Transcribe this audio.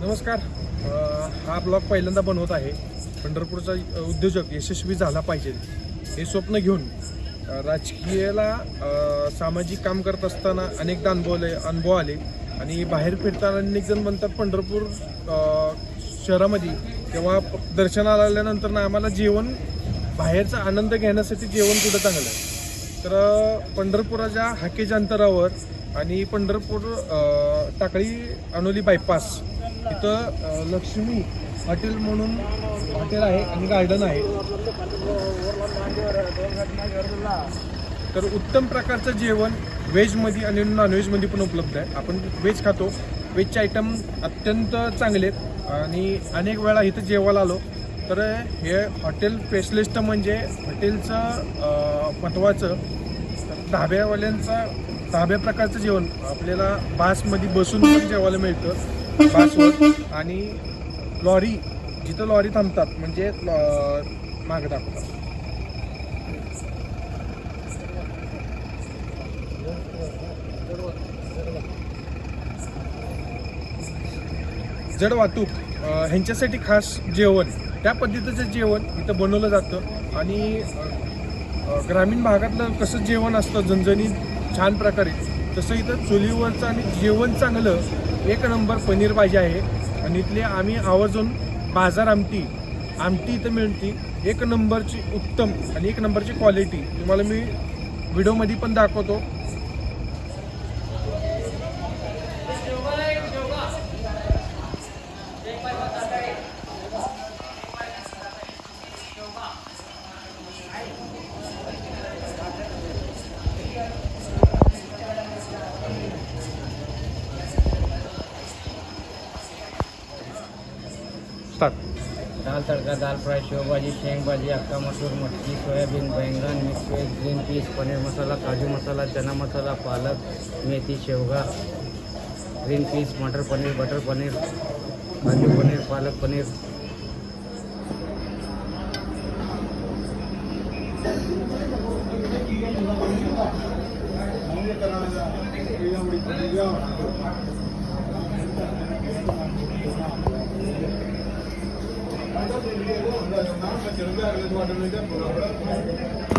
नमस्कार. हा ब्लॉग पहिल्यांदा बनवत आहे. पंढरपूरचा उद्योजक यशस्वी झाला पाहिजे. हे स्वप्न घेऊन राजकीयला राजकीयाला सामाजिक काम करत असताना अनेकदा अनुभवले अनुभव आले. आणि बाहेर फिरताना अनेक जण म्हणतात पंढरपूर शहरामध्ये तेव्हा दर्शनाला आल्यानंतर ना आम्हाला जेवण बाहेरचा आनंद घेण्यासाठी जेवण कुठं चांगलं आहे? तर पंढरपुराच्या हाकेच्या अंतरावर आणि पंढरपूर टाकळी अनोली बायपास इथं लक्ष्मी हॉटेल म्हणून हॉटेल आहे आणि गार्डन आहे. तर उत्तम प्रकारचं जेवण व्हेजमध्ये आणि नॉनव्हेजमध्ये पण उपलब्ध आहे. आपण व्हेज खातो. व्हेजचे आयटम अत्यंत चांगले आहेत. आणि अनेक वेळा इथं जेवायला आलो. तर हे हॉटेल स्पेशलिस्ट म्हणजे हॉटेलचं महत्त्वाचं धाब्यावाल्यांचा धाब्या प्रकारचं जेवण. आपल्याला बासमध्ये बसून पण जेवायला मिळतं बासवर. आणि लॉरी जिथं लॉरी थांबतात म्हणजे लॉ- दाखवतात. जड वाहतूक ह्यांच्यासाठी खास जेवण. त्या पद्धतीचं जेवण इथं बनवलं जातं. आणि ग्रामीण भागातलं कसं जेवण असतं झणझणीत छान प्रकारे. तसं इथं चुलीवरचं आणि जेवण चांगलं एक नंबर पनीर भाजी आहे. आणि इथले आम्ही आवर्जून बाजार आमटी आमटी इथं मिळते. एक नंबरची उत्तम आणि एक नंबरची क्वालिटी. तुम्हाला मी व्हिडिओमध्ये पण दाखवतो. दाल तड़का, दाल फ्राई, शेव भाजी, शेंग भाजी अक्का मसूर, मटकी, सोयाबीन, बैंगन, mix veg, green peas, paneer masala, काजू मसाला, चना मसाला, पालक, मेथी, शेवगा, ग्रीन पीस, मटर पनीर, बटर पनीर, काजू पनीर, पालक पनीर ನಮ್ಮ ಗೆತನ ಇದೆಯಲ್ಲ ಇಲ್ಲಿ ಹುಡುಕುತ್ತಿದೆಯೋ ನಾವು ಪಾಠಕ್ಕೆ ಹೋಗ್ತೀವಿ